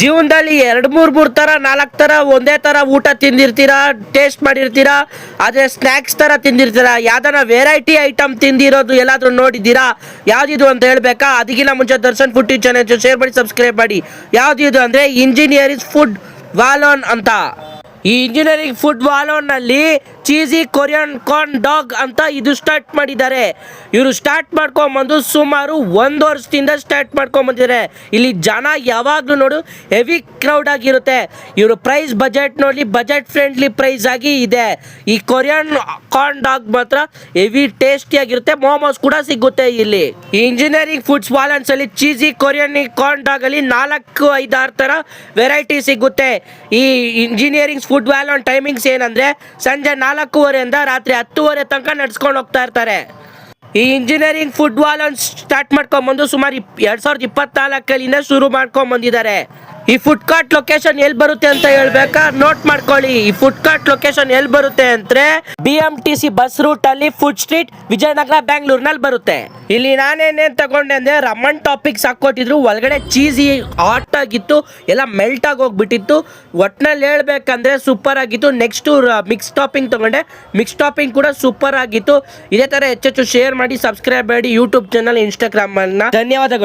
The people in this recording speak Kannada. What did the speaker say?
ಜೀವನದಲ್ಲಿ ಎರಡು ಮೂರು ಮೂರು ಥರ, ನಾಲ್ಕು ಥರ, ಒಂದೇ ಥರ ಊಟ ತಿಂದಿರ್ತೀರಾ, ಟೇಸ್ಟ್ ಮಾಡಿರ್ತೀರಾ, ಆದರೆ ಸ್ನಾಕ್ಸ್ ಥರ ತಿಂದಿರ್ತೀರಾ? ಯಾವ್ದಾರ ವೆರೈಟಿ ಐಟಮ್ ತಿಂದಿರೋದು ಎಲ್ಲಾದ್ರೂ ನೋಡಿದ್ದೀರಾ? ಯಾವ್ದಿದು ಅಂತ ಹೇಳ್ಬೇಕಾ? ಅದಕ್ಕಿಂತ ಮುಂಚೆ ದರ್ಶನ್ ಫುಡ್ ಚಾನೆಲ್ ಶೇರ್ ಮಾಡಿ ಸಬ್ಸ್ಕ್ರೈಬ್ ಮಾಡಿ. ಯಾವ್ದಿದು ಅಂದ್ರೆ ಇಂಜಿನಿಯರಿಂಗ್ ಫುಡ್ ವಾಲೋನ್ ಅಂತ. ಈ ಇಂಜಿನಿಯರಿಂಗ್ ಫುಡ್ ವಾಲೋನ್ನಲ್ಲಿ ಚೀಸಿ ಕೊರಿಯನ್ ಕಾರ್ನ್ ಡಾಗ್ ಅಂತ ಇದು ಸ್ಟಾರ್ಟ್ ಮಾಡಿದ್ದಾರೆ. ಇವರು ಸ್ಟಾರ್ಟ್ ಮಾಡ್ಕೊಂಬಂದು ಸುಮಾರು ಒಂದು ವರ್ಷದಿಂದ ಸ್ಟಾರ್ಟ್ ಮಾಡ್ಕೊಂಬಂದಿದ್ದಾರೆ. ಇಲ್ಲಿ ಜನ ಯಾವಾಗಲೂ ನೋಡು ಹೆವಿ ಕ್ರೌಡ್ ಆಗಿರುತ್ತೆ. ಇವರು ಪ್ರೈಸ್ ಬಜೆಟ್ ನೋಡಿ ಬಜೆಟ್ ಫ್ರೆಂಡ್ಲಿ ಪ್ರೈಸ್ ಆಗಿ ಇದೆ. ಈ ಕೊರಿಯನ್ ಕಾರ್ನ್ ಡಾಗ್ ಮಾತ್ರ ಹೆವಿ ಟೇಸ್ಟಿಯಾಗಿರುತ್ತೆ ಮೋಮೋಸ್ ಕೂಡ ಸಿಗುತ್ತೆ ಇಲ್ಲಿ. ಇಂಜಿನಿಯರಿಂಗ್ ಫುಡ್ಸ್ ವಾಲನ್ಸ್ ಅಲ್ಲಿ ಚೀಸಿ ಕೊರಿಯನ್ ಕಾರ್ನ್ ಡಾಗ್ ಅಲ್ಲಿ ನಾಲ್ಕು ಐದಾರು ಥರ ವೆರೈಟಿ ಸಿಗುತ್ತೆ. ಈ ಇಂಜಿನಿಯರಿಂಗ್ ಫುಡ್ ವ್ಯಾಲನ್ ಟೈಮಿಂಗ್ಸ್ ಏನಂದ್ರೆ ಸಂಜೆ ನಾಲ್ಕೂವರೆಯಿಂದ ರಾತ್ರಿ ಹತ್ತುವರೆ ತನಕ ನಡ್ಸ್ಕೊಂಡು ಹೋಗ್ತಾ ಇರ್ತಾರೆ. ಈ ಇಂಜಿನಿಯರಿಂಗ್ ಫುಟ್ಬಾಲ್ ಸ್ಟಾರ್ಟ್ ಮಾಡ್ಕೊಂಬಂದು ಸುಮಾರು ಎರಡು ಸಾವಿರದ ಇಪ್ಪತ್ನಾಲ್ಕಲ್ಲಿಂದ ಶುರು ಮಾಡ್ಕೊಂಬಂದಿದ್ದಾರೆ. ಈ ಫುಡ್ ಕಾರ್ಟ್ ಲೊಕೇಶನ್ ಎಲ್ಲಿ ಬರುತ್ತೆ ಅಂತ ಹೇಳ್ಬೇಕಾ? ನೋಟ್ ಮಾಡ್ಕೊಳ್ಳಿ. ಈ ಫುಡ್ ಕಾರ್ಟ್ ಲೊಕೇಶನ್ ಎಲ್ಲಿ ಬರುತ್ತೆ ಅಂದ್ರೆ B M T C bus route ಅಲ್ಲಿ ಫುಡ್ ಸ್ಟ್ರೀಟ್ ವಿಜಯನಗರ, ಬ್ಯಾಂಗ್ಳೂರ್ನಲ್ಲಿ ಬರುತ್ತೆ. ಇಲ್ಲಿ ನಾನೇನೇನ್ ತಗೊಂಡೆ ಅಂದ್ರೆ ರಮನ್ ಟಾಪಿಕ್ಸ್ ಹಾಕೊಟ್ಟಿದ್ರು ಒಳಗಡೆ ಚೀಸಿ ಹಾಟ್ ಆಗಿತ್ತು, ಎಲ್ಲ ಮೆಲ್ಟ್ ಆಗಿ ಹೋಗ್ಬಿಟ್ಟಿತ್ತು. ಒಟ್ನಲ್ಲಿ ಹೇಳ್ಬೇಕಂದ್ರೆ ಸೂಪರ್ ಆಗಿತ್ತು. ನೆಕ್ಸ್ಟ್ ಮಿಕ್ಸ್ ಟಾಪಿಂಗ್ ತಗೊಂಡೆ. ಮಿಕ್ಸ್ ಟಾಪಿಂಗ್ ಕೂಡ ಸೂಪರ್ ಆಗಿತ್ತು. ಇದೇ ತರ ಹೆಚ್ಚೆಚ್ಚು ಶೇರ್ ಮಾಡಿ ಸಬ್ಸ್ಕ್ರೈಬ್ ಮಾಡಿ ಯೂಟ್ಯೂಬ್ ಚಾನಲ್ ಇನ್ಸ್ಟಾಗ್ರಾಮ್ ಅನ್ನ. ಧನ್ಯವಾದಗಳು.